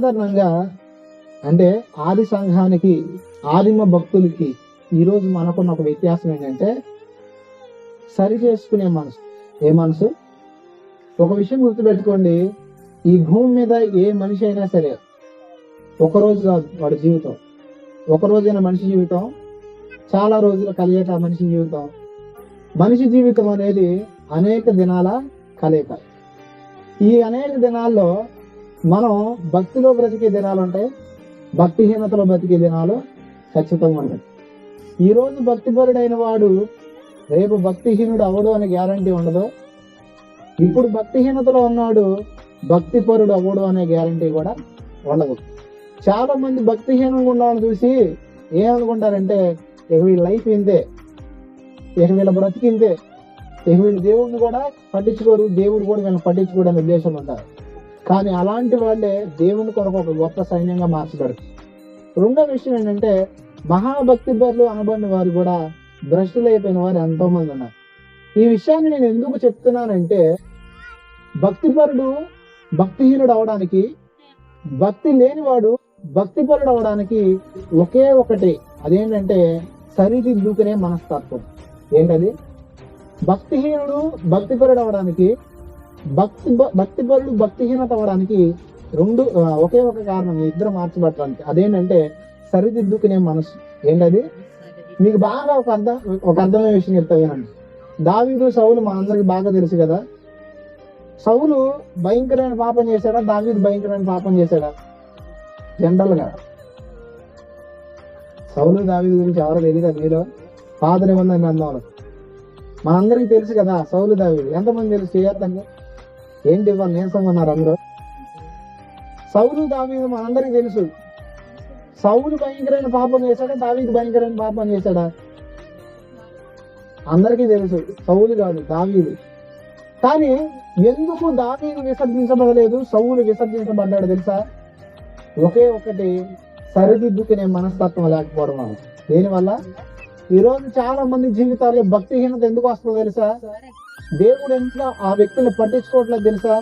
సాధారణంగా అంటే ఆది సంఘానికి ఆదిమ భక్తులకి ఈరోజు మనకున్న ఒక వ్యత్యాసం ఏంటంటే సరి చేసుకునే మనసు. ఏ మనసు? ఒక విషయం గుర్తుపెట్టుకోండి. ఈ భూమి మీద ఏ మనిషి అయినా సరే ఒక రోజు కాదు వాడి జీవితం. ఒక రోజైన మనిషి జీవితం చాలా రోజులు కలిగేట మనిషి జీవితం. మనిషి జీవితం అనేది అనేక దినాల కలయిక. ఈ అనేక దినాల్లో మనం భక్తిలో బ్రతికే దినాలు ఉంటాయి. భక్తిహీనతలో బ్రతికే దినాలు ఖచ్చితంగా ఉంటాయి. ఈ రోజు భక్తిపరుడైన వాడు రేపు భక్తిహీనుడు అవడు అనే గ్యారంటీ ఉండదు. ఇప్పుడు భక్తిహీనతలో ఉన్నాడు భక్తిపరుడు అవడు అనే గ్యారంటీ కూడా ఉండదు. చాలా మంది భక్తిహీనంగా ఉన్నామని చూసి ఏమనుకుంటారంటే ఇక వీళ్ళ లైఫ్ ఇంతే. ఇక వీళ్ళ బ్రతికింతే ఇక వీళ్ళు దేవుడిని కూడా పట్టించుకోరు దేవుడు కూడా వీళ్ళని అనే ఉద్దేశం ఉంటారు. కానీ అలాంటి వాళ్ళే దేవుని కొరకు ఒక గొప్ప సైన్యంగా మార్చబడతారు. రెండో విషయం ఏంటంటే మహాభక్తి పరులు అనబడిన వారు కూడా భ్రష్టులు అయిపోయిన వారు ఎంతో మంది ఉన్నారు. ఈ విషయాన్ని నేను ఎందుకు చెప్తున్నానంటే భక్తిపరుడు భక్తిహీనుడు అవడానికి భక్తి లేనివాడు భక్తిపరుడు అవడానికి ఒకే ఒకటి అదేంటంటే సరిదిద్దుకునే మనస్తత్వం. ఏంటది? భక్తిహీనుడు భక్తిపరుడు అవడానికి భక్తి భక్తి భక్తిపరుడు భక్తిహీనత అవడానికి రెండు ఒకే ఒక కారణం ఇద్దరు మార్చబట్టడానికి. అదేంటంటే సరిదిద్దుకునే మనసు. ఏంటది? మీకు బాగా ఒక అర్థం ఒక అర్థమైన విషయం చెప్తాను దావీదు సౌలు మా అందరికి బాగా తెలుసు కదా. సౌలు భయంకరమైన పాపం చేశాడా? దావీదు భయంకరమైన పాపం చేశాడా? జనరల్గా. సౌలు దావీదు గురించి ఎవరో తెలియదు మీలో? పాత నిబంధన గ్రంథంలో. మనందరికి తెలుసు కదా సౌలు దావీదు. ఎంతమంది తెలుసు? చేయొద్దండి ఏంటి ఇవాళ నీరసంగా ఉన్నారు అందరూ సౌలు దావీదు మనందరికి తెలుసు. సౌలు భయంకరమైన పాపం చేశాడా? దావీదు భయంకరమైన పాపం చేశాడా? అందరికీ తెలుసు. సౌలు కాదు దావీదు. కానీ ఎందుకు దావీదు విసర్జించబడలేదు? సౌలు విసర్జించబడ్డాడు తెలుసా? ఒకే ఒకటి సరిదిద్దుకునే మనస్తత్వం లేకపోవడం వల్ల. దేనివల్ల? ఈరోజు చాలా మంది జీవితాల్లో భక్తిహీనత ఎందుకు వస్తుందో తెలుసా? దేవుడు ఎంత ఆ వ్యక్తులు పట్టించుకోవట్లేదు తెలుసా?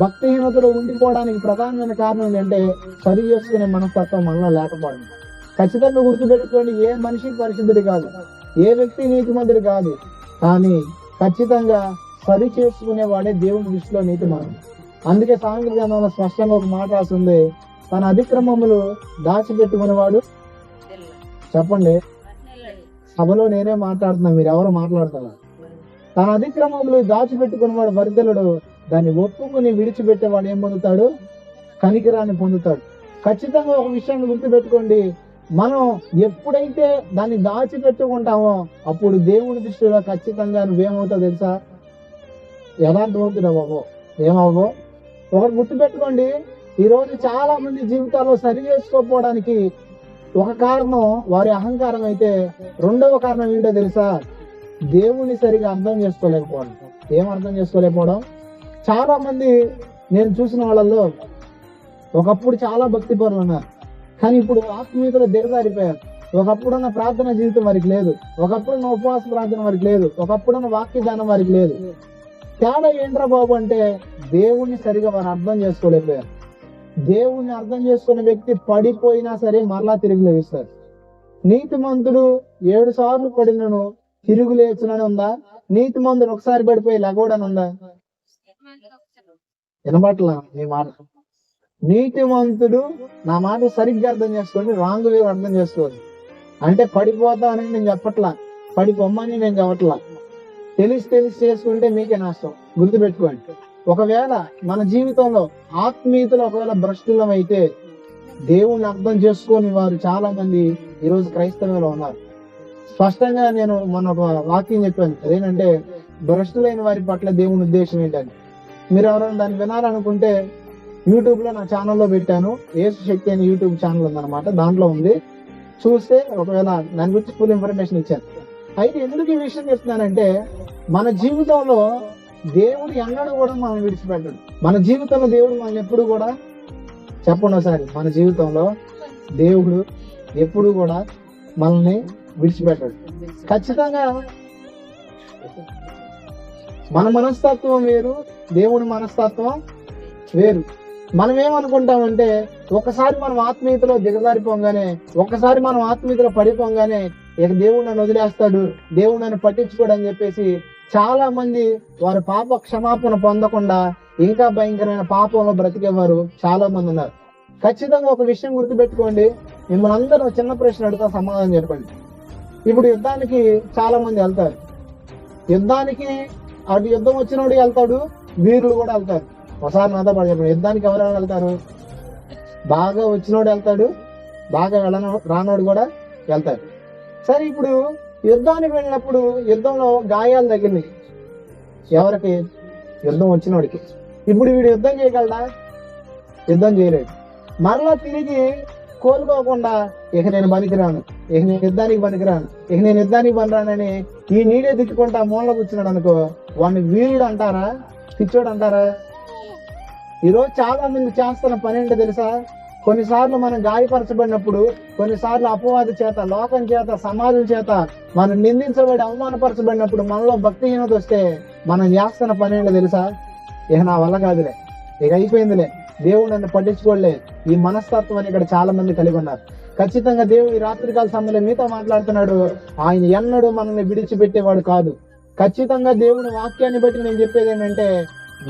భక్తిహీనతలో ఉండిపోవడానికి ప్రధానమైన కారణం ఏంటంటే సరి చేసుకునే మనస్తత్వం మనలో లేకపోవడం. ఖచ్చితంగా గుర్తుపెట్టుకోండి ఏ మనిషి పరిశుద్ధుడు కాదు ఏ వ్యక్తి నీతిమంతుడు కాదు కానీ ఖచ్చితంగా సరి చేసుకునే వాడే దేవుని దృష్టిలో నీతిమంతుడు అందుకే సాంఘిక గ్రంథంలో స్పష్టంగా ఒక మాట రాసింది తన అతిక్రమములు దాచిపెట్టుకునేవాడు? చెప్పండి. సభలో నేనే మాట్లాడుతున్నా మీరు ఎవరు మాట్లాడతారా? తన అతిక్రమములు దాచిపెట్టుకున్నవాడు వర్గలుడు దాన్ని ఒప్పుకుని విడిచిపెట్టేవాడు ఏం పొందుతాడు? కనికరాన్ని పొందుతాడు. ఖచ్చితంగా ఒక విషయాన్ని గుర్తుపెట్టుకోండి. మనం ఎప్పుడైతే దాన్ని దాచిపెట్టుకుంటామో అప్పుడు దేవుని దృష్టిలో ఖచ్చితంగా నువ్వేమవుతావు తెలుసా? యథార్థవంతుడు అవ్వవు. ఏమవ్వవు? ఒకటి గుర్తుపెట్టుకోండి. ఈరోజు చాలా మంది జీవితాల్లో సరి చేసుకోకపోవడానికి ఒక కారణం వారి అహంకారం అయితే రెండవ కారణం ఏంటో తెలుసా? దేవుని సరిగా అర్థం చేసుకోలేకపోవడం. ఏం అర్థం చేసుకోలేకపోవడం? చాలా మంది నేను చూసిన వాళ్ళల్లో ఒకప్పుడు చాలా భక్తి పరులు ఉన్నారు. కానీ ఇప్పుడు ఆత్మీయతలో దిగజారిపోయారు. ఒకప్పుడున్న ప్రార్థన జీవితం వారికి లేదు. ఒకప్పుడున్న ఉపవాస ప్రార్థన వారికి లేదు. ఒకప్పుడున్న వాక్య దానం వారికి లేదు. తేడా ఏంట్రా బాబు అంటే దేవుణ్ణి సరిగా వారు అర్థం చేసుకోలేకపోయారు. దేవుణ్ణి అర్థం చేసుకున్న వ్యక్తి పడిపోయినా సరే మరలా తిరిగి లేవిస్తారు నీతిమంతుడు ఏడు సార్లు పడినను తిరుగు లేచునని ఉందా? నీతి నీతిమంతుడు ఒకసారి పడిపోయి లగవడని ఉందా? వినబట్ల నీ మాట? నీతిమంతుడు నా మాట సరిగ్గా అర్థం చేసుకోండి రాంగ్ వే అర్థం చేసుకోండి. అంటే పడిపోతా అని నేను చెప్పట్లా. పడిపోమ్మని నేను చెప్పట్లా. తెలిసి తెలిసి చేసుకుంటే మీకే నష్టం. గుర్తుపెట్టుకోండి. ఒకవేళ మన జీవితంలో ఆత్మీయతలు ఒకవేళ భ్రష్టులం అయితే దేవుణ్ణి అర్థం చేసుకొని వారు చాలా మంది ఈరోజు క్రైస్తవంలో ఉన్నారు. స్పష్టంగా నేను మొన్న ఒక వాక్యం చెప్పాను. అదేంటంటే భ్రష్టులైన వారి పట్ల దేవుని ఉద్దేశం ఏంటని. మీరు ఎవరైనా దాన్ని వినాలనుకుంటే యూట్యూబ్లో నా ఛానల్లో పెట్టాను. ఏసు శక్తి అనే యూట్యూబ్ ఛానల్ ఉందన్నమాట. దాంట్లో ఉంది. చూస్తే ఒకవేళ దాని గురించి ఫుల్ ఇన్ఫర్మేషన్ ఇచ్చాను. అయితే ఎందుకు ఈ విషయం చెప్తున్నానంటే మన జీవితంలో దేవుడు ఎన్నడూ కూడా మనం విడిచిపెట్టడు. మన జీవితంలో దేవుడు మనం ఎప్పుడు కూడా చెప్పండి ఒకసారి మన జీవితంలో దేవుడు ఎప్పుడు కూడా మనల్ని విడిచిపెట్టడు. ఖచ్చితంగా. మన మనస్తత్వం వేరు దేవుని మనస్తత్వం వేరు. మనం ఏమనుకుంటామంటే ఒకసారి మనం ఆత్మీయతలో దిగజారిపోగానే ఒకసారి మనం ఆత్మీయతలో పడిపోగానే ఇక దేవుడు నన్ను వదిలేస్తాడు దేవుడు నన్ను పట్టించుకోడు అని చెప్పేసి చాలా మంది వారి పాప క్షమాపణ పొందకుండా ఇంకా భయంకరమైన పాపంలో బ్రతికేవారు చాలా మంది ఉన్నారు. ఖచ్చితంగా ఒక విషయం గుర్తుపెట్టుకోండి. మిమ్మల్ని అందరూ చిన్న ప్రశ్న అడుగుతా సమాధానం చెప్పండి. ఇప్పుడు యుద్ధానికి చాలా మంది వెళ్తారు. యుద్ధానికి అటు యుద్ధం వచ్చినోడు వెళ్తాడు వీరులు కూడా వెళ్తారు. ఒకసారి నాతో పాటు యుద్ధానికి ఎవరైనా వెళ్తారు? బాగా వచ్చినోడు వెళ్తాడు బాగా వెళ్ళను రానోడు కూడా వెళ్తాడు సరే ఇప్పుడు యుద్ధానికి వెళ్ళినప్పుడు యుద్ధంలో గాయాలు తగిలినాయి. ఎవరికి? యుద్ధం వచ్చినోడికి. ఇప్పుడు వీడు యుద్ధం చేయగలడా? యుద్ధం చేయలేడు. మరలా తిరిగి కోలుకోకుండా ఇక నేను బతికిరాను. ఇక నేను యుద్ధానికి పనికిరాను. ఇక నేను యుద్ధానికి పనిరానని ఈ నీడే తిట్టుకుంటా మూల కూర్చున్నాడు అనుకో. వాడిని వీరుడు అంటారా? పిచ్చోడు అంటారా? ఈరోజు చాలా మంది చేస్తున్న పని ఏంటో తెలుసా? కొన్నిసార్లు మనం గాయపరచబడినప్పుడు కొన్నిసార్లు అపవాది చేత లోకం చేత సమాజం చేత మనం నిందించబడి అవమానపరచబడినప్పుడు మనలో భక్తిహీనత వస్తే మనం చేస్తున్న పని ఏంటో తెలుసా? ఇక నా వల్ల కాదులే. ఇక అయిపోయిందిలే. దేవుడు నన్ను పట్టించుకోలే ఈ మనస్తత్వాన్ని ఇక్కడ చాలా మంది కలిగి ఉన్నారు. ఖచ్చితంగా దేవుడు ఈ రాత్రికాల సమయంలో మీతో మాట్లాడుతున్నాడు. ఆయన ఎన్నడూ మనల్ని విడిచిపెట్టేవాడు కాదు. ఖచ్చితంగా దేవుని వాక్యాన్ని బట్టి నేను చెప్పేది ఏంటంటే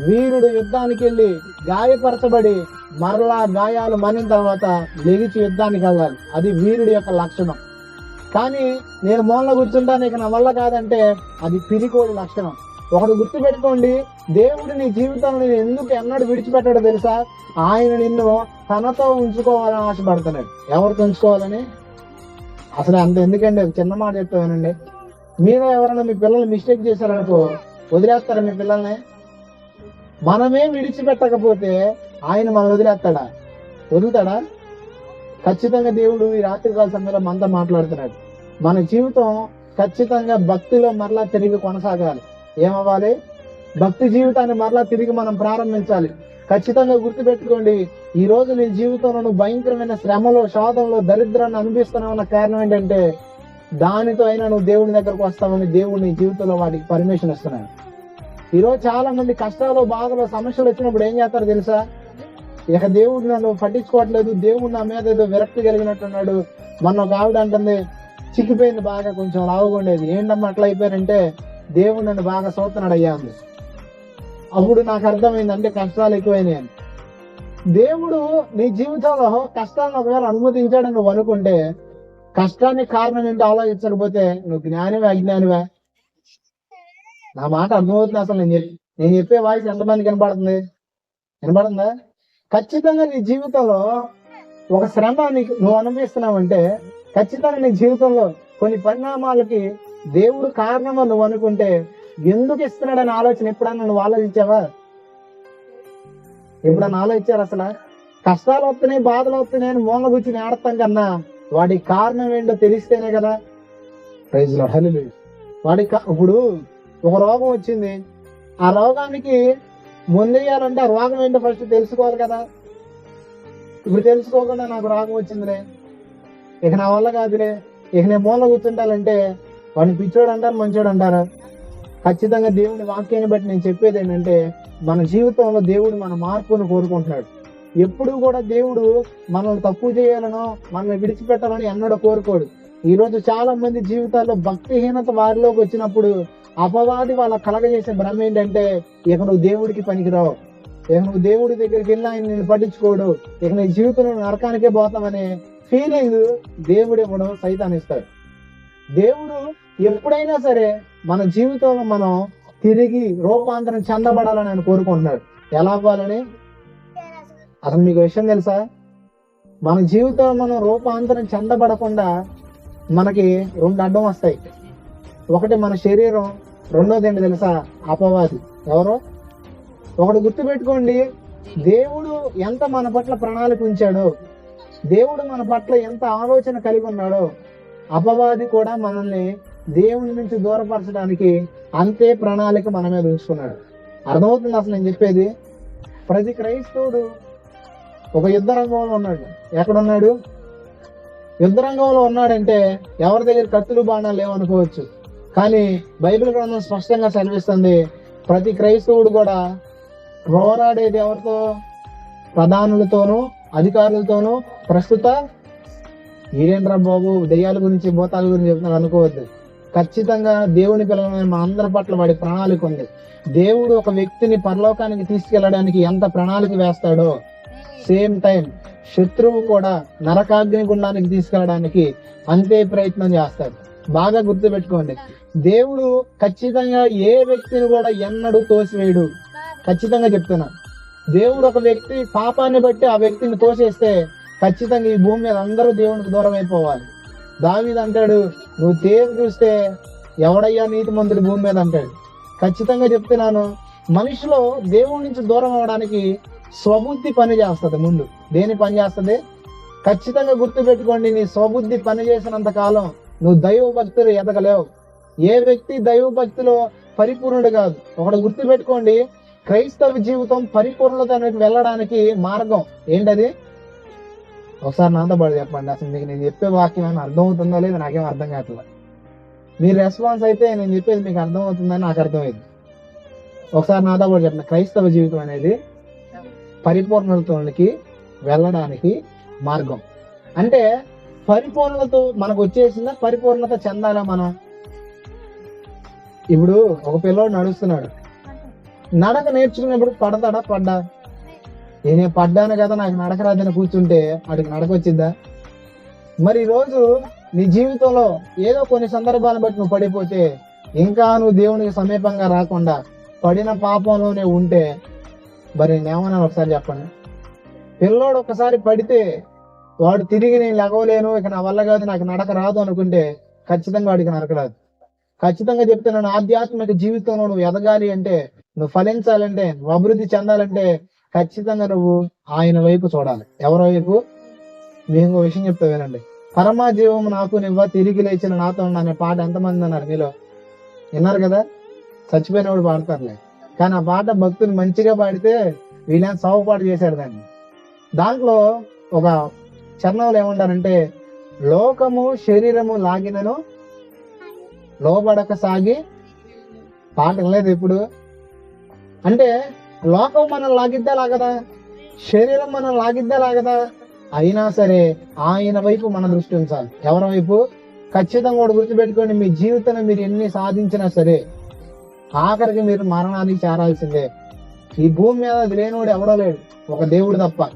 వీరుడు యుద్ధానికి వెళ్ళి గాయపరచబడి మరలా గాయాలు మనిన తర్వాత లెగిచి యుద్ధానికి వెళ్ళాలి. అది వీరుడి యొక్క లక్షణం. కానీ నేను మూలన కూర్చుంటా నీకు నా వల్ల కాదంటే అది పిరికోడి లక్షణం. ఒకటి గుర్తు పెట్టుకోండి. దేవుడు నీ జీవితంలో నేను ఎందుకు ఎన్నడూ విడిచిపెట్టాడో తెలుసా? ఆయన నిన్ను తనతో ఉంచుకోవాలని ఆశపడుతున్నాడు. ఎవరితో ఉంచుకోవాలని? అసలు అంత ఎందుకండి? చిన్న మాట చెప్తానండి మీరు ఎవరైనా మీ పిల్లలు మిస్టేక్ చేశారనుకో వదిలేస్తారా మీ పిల్లల్ని? మనమే విడిచిపెట్టకపోతే ఆయన మనం వదిలేస్తాడా? వదులుతాడా? ఖచ్చితంగా దేవుడు ఈ రాత్రికాల సమయంలో మనతో మాట్లాడుతున్నాడు. మన జీవితం ఖచ్చితంగా భక్తిలో మరలా తిరిగి కొనసాగాలి. ఏమవ్వాలి? భక్తి జీవితాన్ని మరలా తిరిగి మనం ప్రారంభించాలి. ఖచ్చితంగా గుర్తుపెట్టుకోండి ఈ రోజు నీ జీవితంలో నువ్వు భయంకరమైన శ్రమలో శోధంలో దరిద్రాన్ని అనుభవిస్తున్నావు కారణం ఏంటంటే దానితో అయినా నువ్వు దేవుని దగ్గరకు వస్తావని దేవుడు నీ జీవితంలో వాటికి పర్మిషన్ ఇస్తున్నాడు. ఈ రోజు చాలా మంది కష్టాలు బాధలు సమస్యలు వచ్చినప్పుడు ఏం చేస్తారు తెలుసా? ఇక దేవుడు నన్ను పట్టించుకోవట్లేదు దేవుడు నా మీద ఏదో విరక్తి కలిగినట్టున్నాడు. మొన్న ఒక ఆవిడ అంటుంది చిక్కిపోయింది బాగా కొంచెం లావుగా ఉండేది. ఏంటమ్మా అట్లా అయిపోయారంటే దేవుడు నన్ను బాగా సోతున్నాడు అయ్యా అంది అప్పుడు నాకు అర్థమైంది అంటే కష్టాలు ఎక్కువైనాయి అని. దేవుడు నీ జీవితంలో కష్టాలను ఒకవేళ అనుమతించాడని నువ్వు అనుకుంటే కష్టానికి కారణం ఏంటో ఆలోచించకపోతే నువ్వు జ్ఞానివే అజ్ఞానివే? నా మాట అర్థమవుతుంది అసలు. నేను చెప్పి నేను చెప్పే వాయిస్ ఎంతమంది కనపడుతుంది కనపడుతుందా ఖచ్చితంగా నీ జీవితంలో ఒక శ్రమ నీకు నువ్వు అనుభవిస్తున్నావంటే ఖచ్చితంగా నీ జీవితంలో కొన్ని పరిణామాలకి దేవుడు కారణమో నువ్వు అనుకుంటే ఎందుకు ఇస్తున్నాడని ఆలోచన ఎప్పుడన్నా నువ్వు ఆలోచించావా? ఎప్పుడన్నా ఆలోచించారు అసలు? కష్టాలు వస్తున్నాయి బాధలు వస్తున్నాయి అని మూల కూర్చుని ఆడతాం కన్నా వాడి కారణం ఏంటో తెలిస్తేనే కదా. ప్రైజ్ వాడి కా- ఇప్పుడు ఒక రోగం వచ్చింది. ఆ రోగానికి ముందేయాలంటే ఆ రోగం ఏంటో ఫస్ట్ తెలుసుకోవాలి కదా. ఇప్పుడు తెలుసుకోకుండా నాకు రోగం వచ్చిందిలే. ఇక నా వల్ల కాదులే. ఇక నేను మూల కూర్చుంటానంటే వాడిని పిచ్చోడు అంటారు మంచోడు అంటారా ఖచ్చితంగా దేవుని వాక్యాన్ని బట్టి నేను చెప్పేది ఏంటంటే మన జీవితంలో దేవుడు మన మార్పును కోరుకుంటున్నాడు. ఎప్పుడు కూడా దేవుడు మనల్ని తక్కువ చేయాలనో మనల్ని విడిచిపెట్టాలని ఎన్నడూ కోరుకోడు. ఈరోజు చాలా మంది జీవితాల్లో భక్తిహీనత వారిలోకి వచ్చినప్పుడు అపవాది వాళ్ళ కలగజేసే భ్రమ ఏంటంటే ఇక నువ్వు దేవుడికి పనికిరావు. ఇక నువ్వు దేవుడి దగ్గరికి వెళ్ళి ఆయన నేను పట్టించుకోడు. ఇక నీ జీవితంలో నరకానికే పోతామనే ఫీలింగ్ దేవుడు ఇవ్వడం సైతాన్ని ఇస్తాడు. దేవుడు ఎప్పుడైనా సరే మన జీవితంలో మనం తిరిగి రూపాంతరం చెందబడాలని ఆయన కోరుకుంటున్నాడు. ఎలా అవ్వాలని? అసలు మీకు విషయం తెలుసా? మన జీవితంలో మనం రూపాంతరం చెందబడకుండా మనకి రెండు అడ్డం వస్తాయి. ఒకటి మన శరీరం రెండోది ఏంటి తెలుసా? అపవాది. ఎవరు? ఒకటి గుర్తుపెట్టుకోండి దేవుడు ఎంత మన పట్ల ప్రణాళిక ఉంచాడో దేవుడు మన పట్ల ఎంత ఆలోచన కలిగి ఉన్నాడో అపవాది కూడా మనల్ని దేవుని నుంచి దూరపరచడానికి అంతే ప్రణాళిక మన మీద ఉంచుకున్నాడు. అర్థమవుతుంది అసలు నేను చెప్పేది? ప్రతి క్రైస్తవుడు ఒక యుద్ధ రంగంలో ఉన్నాడు. ఎక్కడున్నాడు? యుద్ధ రంగంలో ఉన్నాడంటే ఎవరి దగ్గర కత్తులు బాణాలు లేవనుకోవచ్చు కానీ బైబిల్ గ్రంథం స్పష్టంగా సెలవిస్తుంది ప్రతి క్రైస్తవుడు కూడా పోరాడేది ఎవరితో? ప్రధానులతోనూ అధికారులతోనూ ప్రస్తుత ఈడేంద్ర బాబు దెయ్యాల గురించి భూతాల గురించి చెప్తున్నారు అనుకోవద్దు. ఖచ్చితంగా దేవుని పిల్లలమైన మా అందరి పట్ల వాడి ప్రణాళిక ఉంది. దేవుడు ఒక వ్యక్తిని పరలోకానికి తీసుకెళ్ళడానికి ఎంత ప్రణాళిక వేస్తాడో సేమ్ టైం శత్రువు కూడా నరకాగ్ని గుండానికి తీసుకెళ్ళడానికి అంతే ప్రయత్నం చేస్తాడు. బాగా గుర్తుపెట్టుకోండి. దేవుడు ఖచ్చితంగా ఏ వ్యక్తిని కూడా ఎన్నడూ తోసివేయడు. ఖచ్చితంగా చెప్తున్నా. దేవుడు ఒక వ్యక్తి పాపాన్ని బట్టి ఆ వ్యక్తిని తోసేస్తే ఖచ్చితంగా ఈ భూమి మీద అందరూ దేవునికి దూరం అయిపోవాలి. దావీదు అంటాడు నువ్వు తేరు చూస్తే ఎవడయ్యా నీతిమంతుడు భూమి మీద? అంటాడు. ఖచ్చితంగా చెప్తున్నాను మనిషిలో దేవుడి నుంచి దూరం అవడానికి స్వబుద్ధి పని చేస్తుంది ముందు. దేని పని చేస్తుంది? ఖచ్చితంగా గుర్తుపెట్టుకోండి నీ స్వబుద్ధి పని చేసినంత కాలం నువ్వు దైవ భక్తులు ఎదగలేవు. ఏ వ్యక్తి దైవ భక్తిలో పరిపూర్ణుడు కాదు. ఒకటి గుర్తుపెట్టుకోండి క్రైస్తవ జీవితం పరిపూర్ణత అనేది వెళ్ళడానికి మార్గం. ఏంటది? ఒకసారి నాతో పాటు చెప్పండి. అసలు మీకు నేను చెప్పే వాక్యం ఏమైనా అర్థమవుతుందో లేదో నాకేం అర్థం కావట్లేదు మీ రెస్పాన్స్ అయితే నేను చెప్పేది మీకు అర్థమవుతుందని నాకు అర్థమైంది. ఒకసారి నాతో పాటు చెప్పండి. క్రైస్తవ జీవితం అనేది పరిపూర్ణతలోనికి వెళ్ళడానికి మార్గం. అంటే పరిపూర్ణత మనకు వచ్చేసిందా? పరిపూర్ణత చెందాలా మనం? ఇప్పుడు ఒక పిల్లోడు నడుస్తున్నాడు. నడక నేర్చుకున్నప్పుడు పడతాడా? పడ్డా? నేనే పడ్డాను కదా నాకు నడక రాదని కూర్చుంటే వాడికి నడక వచ్చిందా మరి ఈ రోజు నీ జీవితంలో ఏదో కొన్ని సందర్భాలను బట్టి నువ్వు పడిపోతే ఇంకా నువ్వు దేవునికి సమీపంగా రాకుండా పడిన పాపంలోనే ఉంటే మరి నేనేమన్నా ఒకసారి చెప్పండి. పిల్లోడు ఒకసారి పడితే వాడు తిరిగి నేను లెగవలేను ఇక నా వల్ల కాదు నాకు నడక రాదు అనుకుంటే ఖచ్చితంగా వాడికి నడకరాదు ఖచ్చితంగా చెప్తే నన్ను ఆధ్యాత్మిక జీవితంలో నువ్వు ఎదగాలి అంటే నువ్వు ఫలించాలంటే నువ్వు అభివృద్ధి చెందాలంటే ఖచ్చితంగా నువ్వు ఆయన వైపు చూడాలి. ఎవరి వైపు? మీకు ఇంకో విషయం చెప్తా వినండి. పరమజీవం నాకు నివ్వ తిరిగి లేచిన నాతో అనే పాట ఎంతమంది అన్నారు మీలో? విన్నారు కదా? చచ్చిపోయినప్పుడు పాడతారులే. కానీ ఆ పాట భక్తులు మంచిగా పాడితే వీళ్ళని సాగు చేశారు దాన్ని. దాంట్లో ఒక చరణంలో ఏమంటారంటే లోకము శరీరము లాగినను లోబడక సాగి పాట లేదు ఇప్పుడు అంటే లోకం మనం లాగిద్దా లాగదా? శరీరం మనం లాగిద్దా లాగదా? అయినా సరే ఆయన వైపు మన దృష్టి ఉంచాలి. ఎవరి వైపు? ఖచ్చితంగా కూడా గుర్తుపెట్టుకోండి మీ జీవితంలో మీరు ఎన్ని సాధించినా సరే ఆఖరికి మీరు మరణానికి చేరాల్సిందే. ఈ భూమి మీద అది లేనివాడు ఎవడో లేడు. ఒక దేవుడు తప్ప.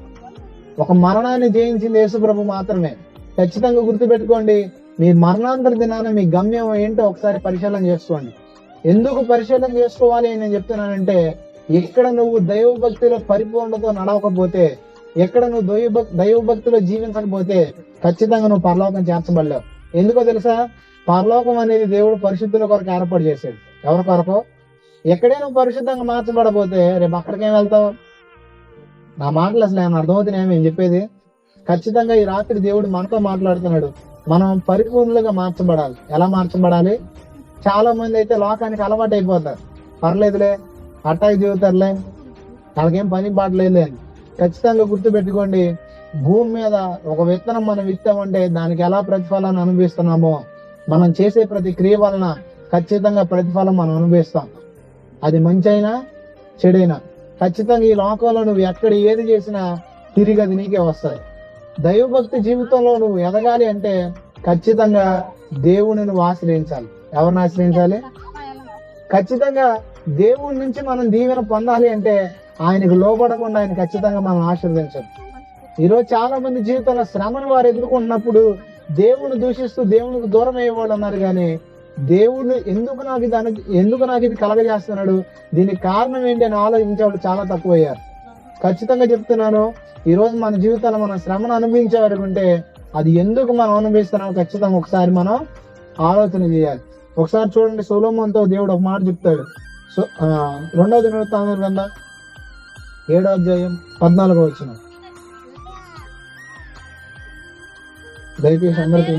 ఒక మరణాన్ని జయించింది యేసుప్రభు మాత్రమే. ఖచ్చితంగా గుర్తుపెట్టుకోండి మీ మరణాంతర దినాన మీ గమ్యం ఏంటో ఒకసారి పరిశీలన చేసుకోండి. ఎందుకు పరిశీలన చేసుకోవాలి అని నేను చెప్తున్నానంటే ఎక్కడ నువ్వు దైవభక్తిలో పరిపూర్ణతో నడవకపోతే ఎక్కడ నువ్వు దైవ దైవభక్తిలో దైవ జీవించకపోతే ఖచ్చితంగా నువ్వు పరలోకం చేర్చబడలేవు. ఎందుకో తెలుసా? పరలోకం అనేది దేవుడు పరిశుద్ధుల కొరకు ఏర్పాటు చేసేది ఎవరి కొరకు? ఎక్కడే నువ్వు పరిశుద్ధంగా మార్చబడపోతే రేపు అక్కడికేం వెళ్తావు? నా మాటలు అసలు ఏమైనా అర్థమవుతున్నాయని మేము చెప్పేది? ఖచ్చితంగా ఈ రాత్రి దేవుడు మనతో మాట్లాడుతున్నాడు. మనం పరిపూర్ణులుగా మార్చబడాలి. ఎలా మార్చబడాలి? చాలా మంది అయితే లోకానికి అలవాటు అయిపోతారు పర్లేదులే. అట్టాకి జీవితారులే వాళ్ళకేం పని పాటలేదులే. ఖచ్చితంగా గుర్తుపెట్టుకోండి భూమి మీద ఒక విత్తనం మనం ఇస్తామంటే దానికి ఎలా ప్రతిఫలాన్ని అనుభవిస్తున్నామో మనం చేసే ప్రతి క్రియ వలన ఖచ్చితంగా ప్రతిఫలం మనం అనుభవిస్తాం. అది మంచి అయినా చెడైనా. ఖచ్చితంగా ఈ లోకంలో నువ్వు ఎక్కడ ఏది చేసినా తిరిగి అది నీకే వస్తుంది. దైవభక్తి జీవితంలో నువ్వు ఎదగాలి అంటే ఖచ్చితంగా దేవుని నువ్వు ఆశ్రయించాలి. ఎవరిని ఆశ్రయించాలి? ఖచ్చితంగా దేవుడి నుంచి మనం దీవెన పొందాలి అంటే ఆయనకు లోపడకుండా ఆయన ఖచ్చితంగా మనం ఆశీర్వదించాలి ఈరోజు చాలా మంది జీవితంలో శ్రమను వారు ఎదుర్కొన్నప్పుడు దేవుని దూషిస్తూ దేవునికి దూరం అయ్యేవాళ్ళు అన్నారు కానీ దేవుడు ఎందుకు నాకు ఇది అను ఎందుకు నాకు ఇది కలగజేస్తున్నాడు? దీనికి కారణం ఏంటి అని ఆలోచించేవాళ్ళు చాలా తక్కువయ్యారు. ఖచ్చితంగా చెప్తున్నాను ఈరోజు మన జీవితంలో మనం శ్రమను అనుభవించే వరకు ఉంటే అది ఎందుకు మనం అనుభవిస్తున్నాం ఖచ్చితంగా ఒకసారి మనం ఆలోచన చేయాలి. ఒకసారి చూడండి సొలోమోన్తో దేవుడు ఒక మాట చెప్తాడు. సో రెండవ దినవృత్తాంతం గ్రంథం ఏడో అధ్యాయం పద్నాలుగో వచ్చిన దయచేసి అందరికీ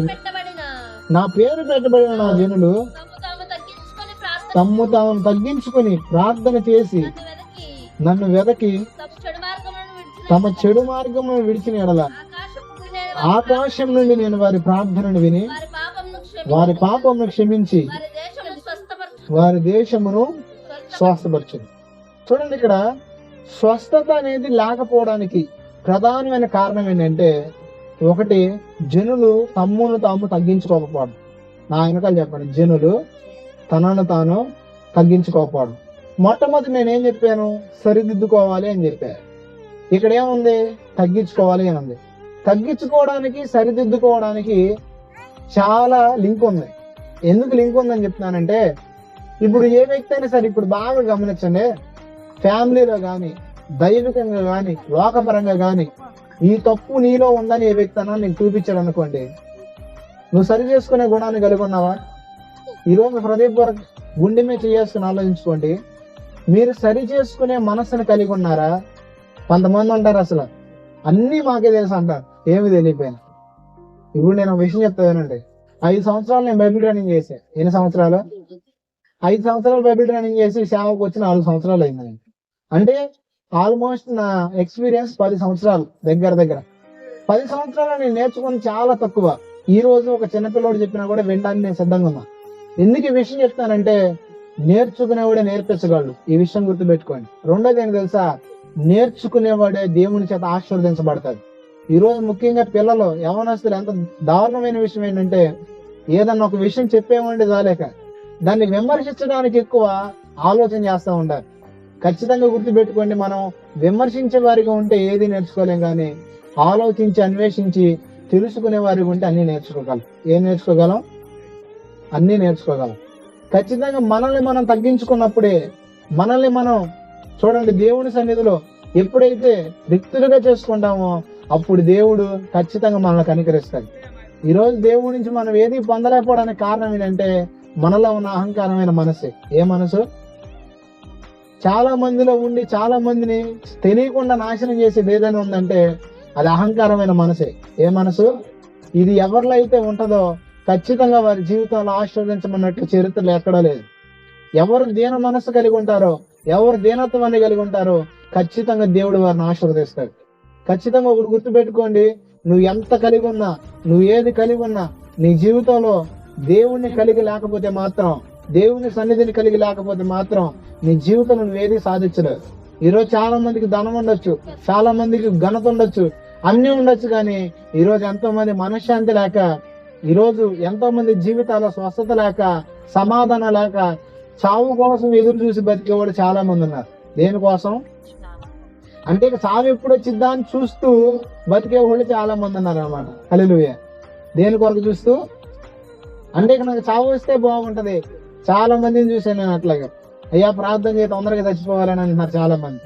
నా పేరు పెట్టబడిన నా జనులు తమ్ము తాము తగ్గించుకొని ప్రార్థన చేసి నన్ను వెదకి. తమ చెడు మార్గమును విడిచిన ఎడల ఆకాశం నుండి నేను వారి ప్రార్థనను విని వారి పాపమును క్షమించి వారి దేశమును స్వస్థపరిచింది చూడండి ఇక్కడ స్వస్థత అనేది లేకపోవడానికి ప్రధానమైన కారణం ఏంటంటే ఒకటి జనులు తమ్మును తాము తగ్గించుకోకపోవడం. నా వెనకాల చెప్పండి జనులు తనను తాను తగ్గించుకోకపోవడం. మొట్టమొదటి నేనేం చెప్పాను? సరిదిద్దుకోవాలి అని చెప్పాను ఇక్కడ ఏముంది? తగ్గించుకోవాలి అని ఉంది. తగ్గించుకోవడానికి సరిదిద్దుకోవడానికి చాలా లింక్ ఉంది. ఎందుకు లింక్ ఉందని చెప్తున్నానంటే ఇప్పుడు ఏ వ్యక్తి అయినా సరే ఇప్పుడు బాగా గమనించండి. ఫ్యామిలీలో కానీ దైవికంగా కానీ లోకపరంగా కానీ ఈ తప్పు నీలో ఉందని ఏ వ్యక్తి అన్నా నీకు చూపించాడు అనుకోండి. నువ్వు సరి చేసుకునే గుణాన్ని కలిగి ఉన్నావా? ఈరోజు హృదయపూర్వక గుండె మీద చేసుకుని ఆలోచించుకోండి. మీరు సరి చేసుకునే మనస్సును కలిగి ఉన్నారా? కొంతమంది ఉంటారు అసలు. అన్నీ మాకే తెలుసు అంటారు ఏమి తెలియపోయినా ఇప్పుడు నేను ఒక విషయం చెప్తానండి ఐదు సంవత్సరాలు నేను బైబిల్ ట్రైనింగ్ చేశాను. ఎన్ని సంవత్సరాలు? ఐదు సంవత్సరాలు బైబిల్ ట్రైనింగ్ చేసి సేవకు వచ్చి నాలుగు సంవత్సరాలు అయిందండి. అంటే ఆల్మోస్ట్ నా ఎక్స్పీరియన్స్ పది సంవత్సరాలు దగ్గర దగ్గర. పది సంవత్సరాలు నేను నేర్చుకుని చాలా తక్కువ. ఈ రోజు ఒక చిన్నపిల్లోడు చెప్పినా కూడా వినడానికి నేను సిద్ధంగా ఉన్నా. ఎందుకు ఈ విషయం చెప్తానంటే నేర్చుకునేవాడే నేర్పించగలడు. ఈ విషయం గుర్తుపెట్టుకోండి. రెండోది ఏంటి తెలుసా? నేర్చుకునేవాడే దేవుని చేత ఆశీర్వదించబడతాడు. ఈ రోజు ముఖ్యంగా పిల్లలు యవనస్తులు ఎంత దారుణమైన విషయం ఏంటంటే ఏదన్నా ఒక విషయం చెప్పేమండి చాలేక దాన్ని విమర్శించడానికి ఎక్కువ ఆలోచన చేస్తూ ఉండాలి. ఖచ్చితంగా గుర్తుపెట్టుకోండి మనం విమర్శించే వారిగా ఉంటే ఏది నేర్చుకోలేం కానీ ఆలోచించి అన్వేషించి తెలుసుకునే వారికి ఉంటే అన్ని నేర్చుకోగలం. ఏం నేర్చుకోగలం? అన్ని నేర్చుకోగలం. ఖచ్చితంగా మనల్ని మనం తగ్గించుకున్నప్పుడే మనల్ని మనం చూడండి దేవుని సన్నిధిలో ఎప్పుడైతే రిక్తులుగా చేసుకుంటామో అప్పుడు దేవుడు ఖచ్చితంగా మనల్ని కనికరిస్తాడు. ఈరోజు దేవుడి నుంచి మనం ఏది పొందలేకపోవడానికి కారణం ఏంటంటే మనలో ఉన్న అహంకారమైన మనసే. ఏ మనసు? చాలా మందిలో ఉండి చాలా మందిని తెలియకుండా నాశనం చేసేది ఏదైనా ఉందంటే అది అహంకారమైన మనసే. ఏ మనసు? ఇది ఎవరిలో అయితే ఉంటుందో ఖచ్చితంగా వారి జీవితంలో ఆశీర్వదించమన్నట్లు చరిత్రలు ఎక్కడా లేదు. ఎవరు దీన మనసు కలిగి ఉంటారో ఎవరు దీనత్వాన్ని కలిగి ఉంటారో ఖచ్చితంగా దేవుడు వారిని ఆశీర్వదిస్తాడు. ఖచ్చితంగా ఒకటి గుర్తుపెట్టుకోండి నువ్వు ఎంత కలిగి ఉన్నా నువ్వు ఏది కలిగి ఉన్నా నీ జీవితంలో దేవుణ్ణి కలిగి లేకపోతే మాత్రం దేవుని సన్నిధిని కలిగి లేకపోతే మాత్రం నీ జీవితం నువ్వేది సాధించలేదు. ఈరోజు చాలా మందికి ధనం ఉండొచ్చు చాలా మందికి ఘనత ఉండొచ్చు అన్నీ ఉండొచ్చు కానీ ఈరోజు ఎంతో మంది మనశ్శాంతి లేక ఈరోజు ఎంతో మంది జీవితాల స్వస్థత లేక సమాధానం లేక చావు కోసం ఎదురు చూసి బతికేవాడు చాలా మంది ఉన్నారు. దేనికోసం? అంటే ఇక చావు ఎప్పుడు వచ్చిద్దా అని చూస్తూ బతికే వాళ్ళు చాలా మంది ఉన్నారు అనమాట హల్లెలూయ. దేని కొరకు చూస్తూ? అంటే ఇక నాకు చావు వస్తే బాగుంటది. చాలా మందిని చూసాను నేను అట్లాగా. అయ్యా ప్రార్థన చేసి తొందరగా చచ్చిపోవాలని అంటున్నారు చాలా మంది.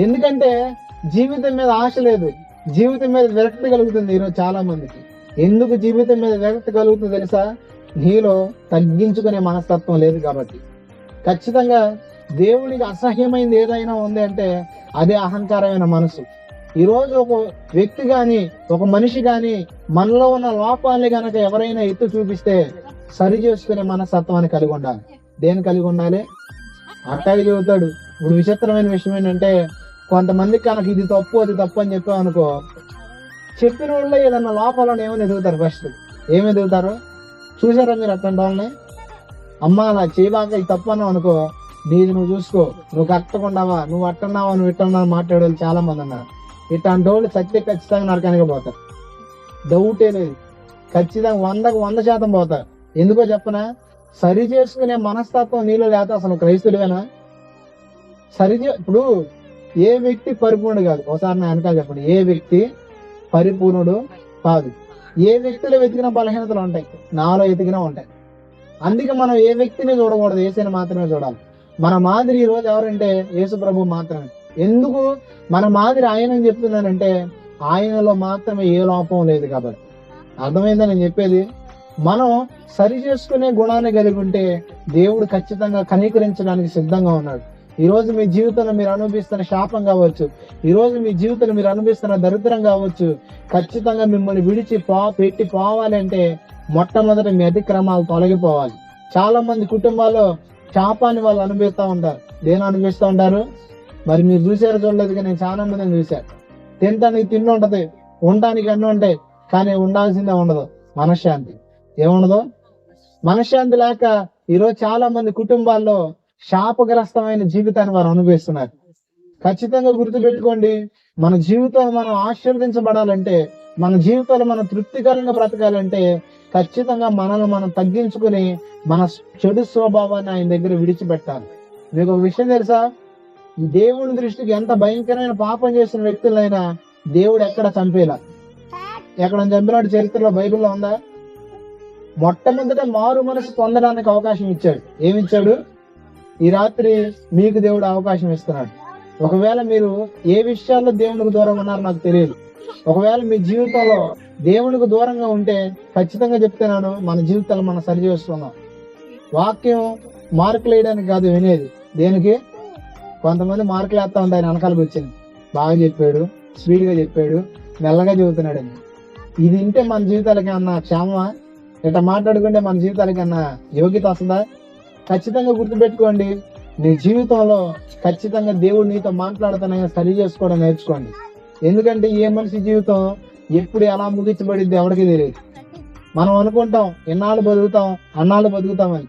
ఎందుకంటే జీవితం మీద ఆశ లేదు. జీవితం మీద విరక్తి కలుగుతుంది ఈరోజు చాలా మందికి. ఎందుకు జీవితం మీద విరక్తి కలుగుతుంది తెలుసా? నీలో తగ్గించుకునే మనస్తత్వం లేదు కాబట్టి. ఖచ్చితంగా దేవునికి అసహ్యమైనది ఏదైనా ఉంది అంటే అదే అహంకారమైన మనసు. ఈరోజు ఒక వ్యక్తి కానీ ఒక మనిషి కానీ మనలో ఉన్న లోపాలని గనక ఎవరైనా ఎత్తు చూపిస్తే సరి చేసుకునే మనస్తత్వాన్ని కలిగి ఉండాలి. దేని కలిగి ఉండాలి? అట్టాగి చెబుతాడు. ఇప్పుడు విచిత్రమైన విషయం ఏంటంటే కొంతమంది కనుక ఇది తప్పు అది తప్పు అని చెప్పాం అనుకో చెప్పిన వాళ్ళు ఏదన్నా లోపాలను ఏమని ఎదుగుతారు ఫస్ట్ ఏమి ఎదుగుతారు? చూసారా మీరు అట్లాంటి వాళ్ళని? అమ్మా నా చేయబాక ఇది తప్పు అన్నావు అనుకో నీది నువ్వు చూసుకో నువ్వు కట్టకుండావా నువ్వు అట్టన్నావా నువ్వు ఇట్టన్నావు మాట్లాడే వాళ్ళు చాలా మంది ఉన్నారు. ఇట్లాంటి వాళ్ళు సత్య ఖచ్చితంగా నరకానికి పోతారు. డౌటే లేదు. ఖచ్చితంగా వందకు వంద శాతం పోతారు. ఎందుకో చెప్పనా? సరి చేసుకునే మనస్తత్వం నీలో లేక అసలు క్రైస్తుడివేనా సరిచే ఇప్పుడు ఏ వ్యక్తి పరిపూర్ణుడు కాదు. ఒకసారి నా వెనకాల చెప్పండి. ఏ వ్యక్తి పరిపూర్ణుడు కాదు. ఏ వ్యక్తిలో వెతికిన బలహీనతలు ఉంటాయి. నాలో వెతికినా ఉంటాయి. అందుకే మనం ఏ వ్యక్తిని చూడకూడదు. ఏసైనా మాత్రమే చూడాలి. మన మాదిరి ఈ రోజు ఎవరంటే యేసు ప్రభు మాత్రమే. ఎందుకు? మన మాదిరి ఆయన అని చెప్తున్నానంటే ఆయనలో మాత్రమే ఏ లోపం లేదు కాబట్టి. అర్థమైందని నేను చెప్పేది? మనం సరి చేసుకునే గుణాన్ని కలిగి ఉంటే దేవుడు ఖచ్చితంగా కనీకరించడానికి సిద్ధంగా ఉన్నాడు. ఈరోజు మీ జీవితంలో మీరు అనుభవిస్తున్న శాపం కావచ్చు. ఈరోజు మీ జీవితంలో మీరు అనుభవిస్తున్న దరిద్రం కావచ్చు. ఖచ్చితంగా మిమ్మల్ని విడిచి పో పెట్టి పోవాలంటే మొట్టమొదటి మొట్టమొదట మీ అతిక్రమాలు తొలగిపోవాలి. చాలా మంది కుటుంబాల్లో శాపాన్ని వాళ్ళు అనుభవిస్తూ ఉంటారు. దేని అనుభవిస్తూ ఉంటారు? మరి మీరు చూసారో చూడలేదు కానీ నేను చాలా మందిని చూశాను తినటానికి తిండి ఉంటది ఉండటానికి అన్నీ ఉంటాయి కానీ ఉండాల్సిందే ఉండదు మనశ్శాంతి. ఏముండదు? మనశ్శాంతి లేక ఈరోజు చాలా మంది కుటుంబాల్లో శాపగ్రస్తమైన జీవితాన్ని వారు అనుభవిస్తున్నారు. ఖచ్చితంగా గుర్తుపెట్టుకోండి మన జీవితం మనం ఆశీర్వదించబడాలంటే మన జీవితాలు మనం తృప్తికరంగా బ్రతకాలంటే ఖచ్చితంగా మనల్ని మనం తగ్గించుకుని మన చెడు స్వభావాన్ని ఆయన దగ్గర విడిచిపెట్టాలి. మీకు ఒక విషయం తెలుసా? దేవుని దృష్టికి ఎంత భయంకరమైన పాపం చేసిన వ్యక్తులైనా దేవుడు ఎక్కడ చంపేలా? ఎక్కడ చంపినాడు? చరిత్రలో బైబిల్లో ఉందా? మొట్టమొదట మారు మనసు పొందడానికి అవకాశం ఇచ్చాడు. ఏమిచ్చాడు? ఈ రాత్రి మీకు దేవుడు అవకాశం ఇస్తున్నాడు. ఒకవేళ మీరు ఏ విషయాల్లో దేవునికి దూరంగా ఉన్నారో నాకు తెలియదు. ఒకవేళ మీ జీవితంలో దేవునికి దూరంగా ఉంటే ఖచ్చితంగా చెప్తున్నాను మన జీవితాలు మనం సరి చేసుకున్నాం వాక్యం మార్కులు వేయడానికి కాదు వినేది. దేనికి? కొంతమంది మార్కులు వేస్తా ఉంటాయి ఆయన వెనకాలకు వచ్చింది. బాగా చెప్పాడు స్పీడ్గా చెప్పాడు మెల్లగా చెబుతున్నాడు అని ఇది వింటే మన జీవితాలకి అన్న క్షేమ ఇట్లా మాట్లాడుకుంటే మన జీవితాలకి అన్న యోగ్యత వస్తుందా? ఖచ్చితంగా గుర్తుపెట్టుకోండి నీ జీవితంలో ఖచ్చితంగా దేవుడు నీతో మాట్లాడుతున్నా సరి చేసుకోవడం నేర్చుకోండి. ఎందుకంటే ఏ మనిషి జీవితం ఎప్పుడు ఎలా ముగించబడిద్ది ఎవరికి తెలియదు. మనం అనుకుంటాం ఎన్నాళ్ళు బతుకుతాం అన్నాళ్ళు బతుకుతామని.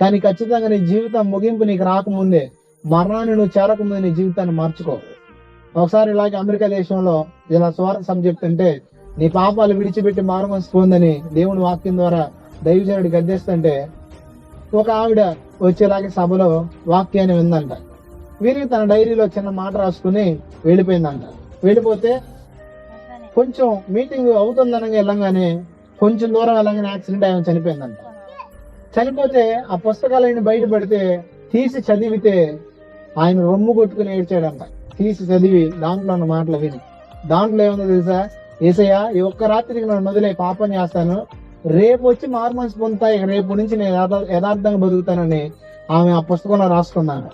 కానీ ఖచ్చితంగా నీ జీవితం ముగింపు నీకు రాకముందే మరణాన్ని నువ్వు చేరకముందు నీ జీవితాన్ని మార్చుకో. ఒకసారి ఇలాగే అమెరికా దేశంలో ఇలా స్వార్థ చెప్తుంటే నీ పాపాలు విడిచిపెట్టి మారమని పొందని దేవుని వాక్యం ద్వారా దైవజనుడు గద్దేస్తుంటే ఒక ఆవిడ వచ్చేలాగే సభలో వాక్యాన్ని విందంట. వీరికి తన డైరీలో చిన్న మాట రాసుకుని వెళ్ళిపోయిందంట. వెళ్ళిపోతే కొంచెం మీటింగ్ అవుతుందనగా వెళ్ళంగానే కొంచెం దూరం వెళ్ళంగానే యాక్సిడెంట్ అయ్యి చనిపోయిందంట. చనిపోతే ఆ పుస్తకాలన్నీ బయట పెడితే తీసి చదివితే ఆయన రొమ్ము కొట్టుకుని ఏడ్చాడంట. తీసి చదివి దాంట్లో ఉన్న మాటలు విని. దాంట్లో ఏముందో తెలుసా? ఏసయ్య ఈ ఒక్క రాత్రికి నన్ను మొదలై పాపం చేస్తాను. రేపు వచ్చి మార్మన్స్ పొందుతాయి. రేపు నుంచి నేను యథార్థంగా బతుకుతానని ఆమె ఆ పుస్తకంలో రాసుకున్నాను.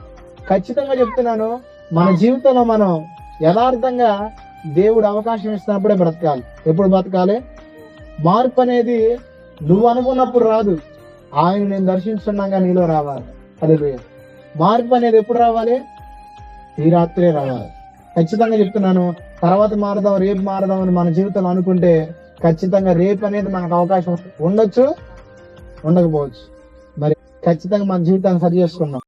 ఖచ్చితంగా చెప్తున్నాను మన జీవితంలో మనం యథార్థంగా దేవుడు అవకాశం ఇస్తున్నప్పుడే బ్రతకాలి. ఎప్పుడు బ్రతకాలి? మార్పు అనేది నువ్వు అనుకున్నప్పుడు రాదు. ఆయన నేను దర్శించున్నాగా నీలో రావాలి. అది మార్పు అనేది ఎప్పుడు రావాలి? ఈ రాత్రే రావాలి. ఖచ్చితంగా చెప్తున్నాను తర్వాత మారదాం రేపు మారదాం అని మన జీవితంలో అనుకుంటే ఖచ్చితంగా రేపు అనేది మనకు అవకాశం ఉండొచ్చు ఉండకపోవచ్చు. మరి ఖచ్చితంగా మన జీవితాన్ని సరి చేసుకుందాం.